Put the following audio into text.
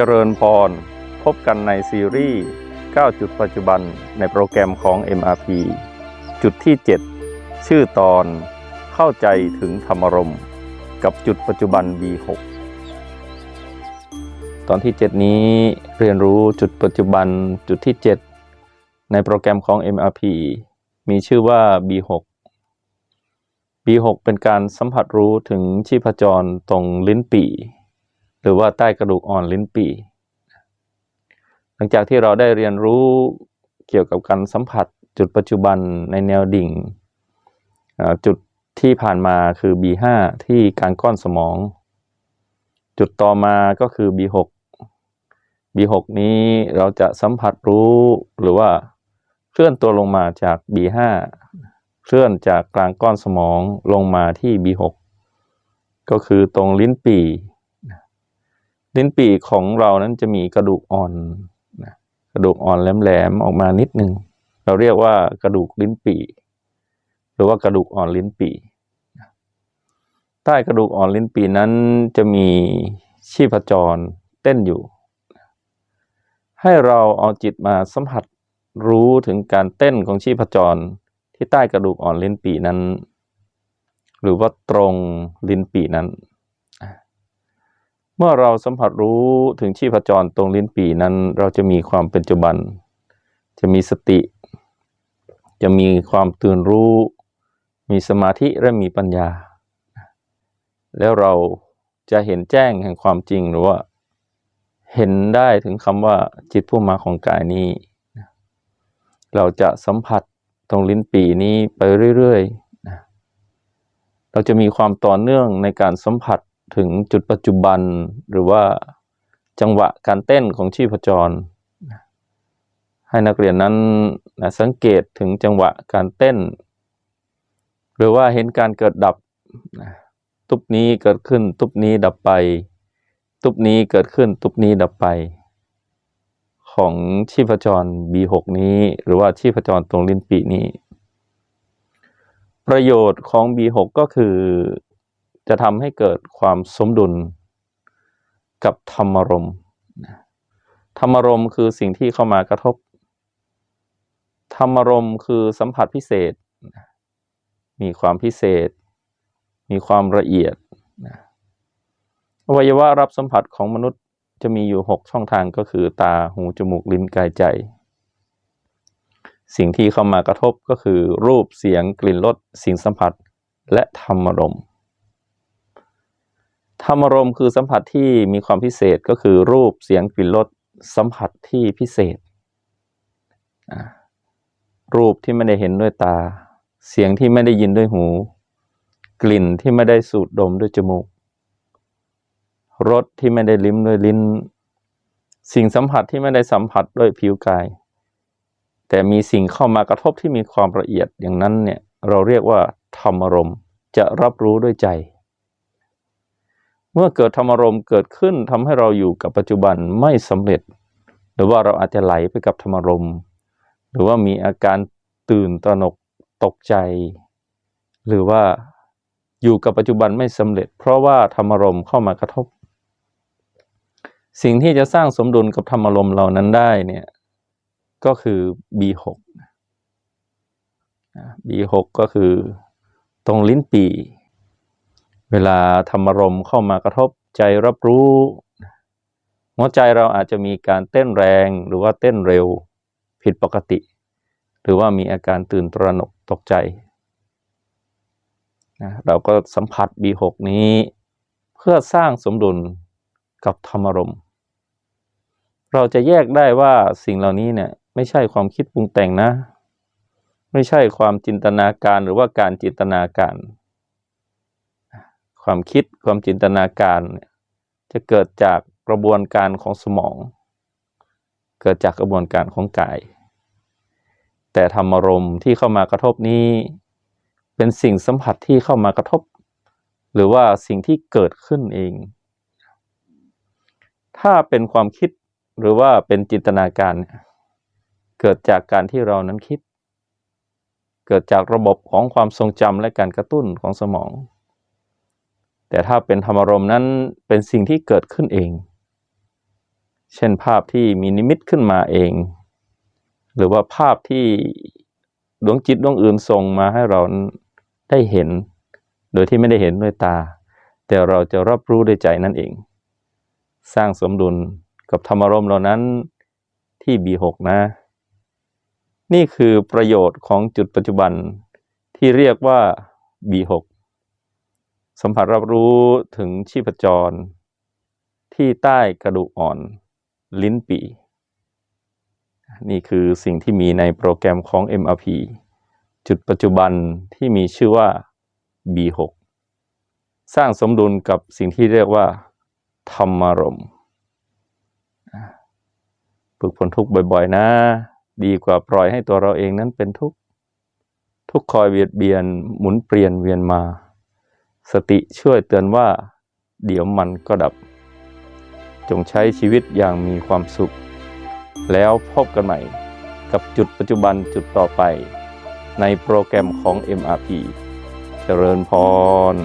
เจริญพร พบกันในซีรีส์ 9 จุดปัจจุบันในโปรแกรมของ MRP จุดที่ 7 ชื่อตอน เข้าใจถึงธรรมรม กับจุดปัจจุบัน B6 ตอนที่ 7 นี้เรียนรู้จุดปัจจุบันจุดที่ 7 ในโปรแกรมของ MRP มีชื่อว่า B6 B6 เป็นการสัมผัสรู้ถึงชีพจรตรงลิ้นปี่ หรือว่าใต้กระดูกอ่อนลิ้นปี่หลังจากที่เราได้เรียนรู้เกี่ยวกับการสัมผัสจุดปัจจุบันในแนวดิ่ง จุดที่ผ่านมาคือ B5 ที่การก้อนสมอง จุดต่อมาก็คือ B6 B6 นี้เราจะสัมผัสรู้หรือว่าเคลื่อนตัวลงมาจาก B5 เคลื่อนจากกลางก้อนสมองลงมาที่ B6 ก็คือตรงลิ้นปี่ ลิ้นปี่ของเรานั้นจะมีกระดูกอ่อนนะกระดูกอ่อนแหลมๆออกมานิดนึง เราเรียกว่ากระดูกลิ้นปี่หรือว่ากระดูกอ่อนลิ้นปี่ใต้กระดูกอ่อนลิ้นปี่นั้นจะมีชีพจรเต้นอยู่ ให้เราเอาจิตมาสัมผัสรู้ถึงการเต้นของชีพจรที่ใต้กระดูกอ่อนลิ้นปี่นั้น หรือว่าตรงลิ้นปี่นั้น เมื่อเราสัมผัสรู้ถึงชีพจรตรงลิ้นปีนั้น เราจะมีความเป็นปัจจุบัน จะมีสติ จะมีความตื่นรู้ มีสมาธิและมีปัญญา แล้วเราจะเห็นแจ้งแห่งความจริงหรือว่า เห็นได้ถึงคำว่าจิตผู้มาของกายนี้ เราจะสัมผัสตรงลิ้นปีนี้ไปเรื่อยๆเราจะมีความต่อเนื่องในการสัมผัส ถึงจุดปัจจุบันหรือว่าจังหวะการเต้นของชีพจร ให้นักเรียนนั้นนะสังเกตถึงจังหวะการเต้น หรือว่าเห็นการเกิดดับนะตุบนี้เกิดขึ้นตุบนี้ดับไป ตุบนี้เกิดขึ้นตุบนี้ดับไป ของชีพจร B6 นี้ หรือว่าชีพจรตรงลิ้นปีนี้ ประโยชน์ของ B6 ก็คือ จะทำให้เกิดความสมดุลกับธรรมรมธรรมรมคือสิ่งที่เข้ามากระทบ ธรรมรมคือสัมผัสพิเศษ มีความพิเศษ มีความละเอียดอวัยวะรับสัมผัสของมนุษย์จะมีอยู่ 6 ช่องทางก็คือตาหูจมูกลิ้นกายใจ สิ่งที่เข้ามากระทบก็คือรูปเสียงกลิ่นรสสิ่งสัมผัสและธรรมรมณ์ รรมรมคือสัมผัสที่มีความพิเศษก็คือรูปเสียงกลิ่นรสสัมผัสที่พิเศษ รูปที่ไม่ได้เห็นด้วยตา เสียงที่ไม่ได้ยินด้วยหู กลิ่นที่ไม่ได้สูดดมด้วยจมูกรสที่ไม่ได้ลิ้มด้วยลิ้น สิ่งสัมผัสที่ไม่ได้สัมผัสด้วยผิวกาย แต่มีสิ่งเข้ามากระทบที่มีความละเอียดอย่างนั้นเนี่ยเราเรียกว่าธรรมรมจะรับรู้ด้วยใจ มื่อเกิดธรรมารมณ์เกิดขึ้นทำให้เราอยู่กับปัจจุบันไม่สำเร็จ หรือว่าเราอาจจะไหลไปกับธรรมารมณ์หรือว่ามีอาการตื่นตระหนกตกใจ หรือว่าอยู่กับปัจจุบันไม่สำเร็จ เพราะว่าธรรมารมณ์เข้ามากระทบ สิ่งที่จะสร้างสมดุลกับธรรมารมณ์เหล่านั้นได้เนี่ยก็คือ B6 B6 ก็คือตรงลิ้นปี่ เวลาธรรมรมเข้ามากระทบใจรับรู้ หัวใจเราอาจจะมีการเต้นแรงหรือว่าเต้นเร็วผิดปกติ หรือว่ามีอาการตื่นตระหนกตกใจนะเราก็สัมผัส B6 นี้ เพื่อสร้างสมดุลกับธรรมรม เราจะแยกได้ว่าสิ่งเหล่านี้เนี่ยไม่ใช่ความคิดปรุงแต่งนะ ไม่ใช่ความจินตนาการหรือว่าการจินตนาการ ความคิดความจินตนาการจะเกิดจากกระบวนการของสมอง เกิดจากกระบวนการของกาย แต่ธรรมารมณ์ที่เข้ามากระทบนี้ เป็นสิ่งสัมผัสที่เข้ามากระทบ หรือว่าสิ่งที่เกิดขึ้นเอง ถ้าเป็นความคิดหรือว่าเป็นจินตนาการ เกิดจากการที่เรานั้นคิด เกิดจากระบบของความทรงจำและการกระตุ้นของสมอง แต่ถ้าเป็นธรรมรมนั้นเป็นสิ่งที่เกิดขึ้นเอง เช่นภาพที่มีนิมิตขึ้นมาเอง หรือว่าภาพที่ดวงจิตดวงอื่นส่งมาให้เราได้เห็น โดยที่ไม่ได้เห็นด้วยตา แต่เราจะรับรู้ด้วยใจนั่นเอง สร้างสมดุลกับธรรมรมเหล่านั้นที่ B6 นะ นี่คือประโยชน์ของจุดปัจจุบันที่เรียกว่า B6 สัมผัสรับรู้ถึงชีพจร ที่ใต้กระดูกอ่อน ลิ้นปี่นี่คือสิ่งที่มีในโปรแกรมของ MRP จุดปัจจุบันที่มีชื่อว่า B6 สร้างสมดุลกับสิ่งที่เรียกว่า ธรรมารมฝึกพ้นทุกข์บ่อยๆ นะ ดีกว่าปล่อยให้ตัวเราเองนั้นเป็นทุกข์ ทุกคอยเบียดเบียนหมุนเปลี่ยนเวียนมา สติช่วยเตือนว่า เดี๋ยวมันก็ดับ จงใช้ชีวิตอย่างมีความสุข แล้วพบกันใหม่ กับจุดปัจจุบันจุดต่อไป ในโปรแกรมของ MRP เจริญพร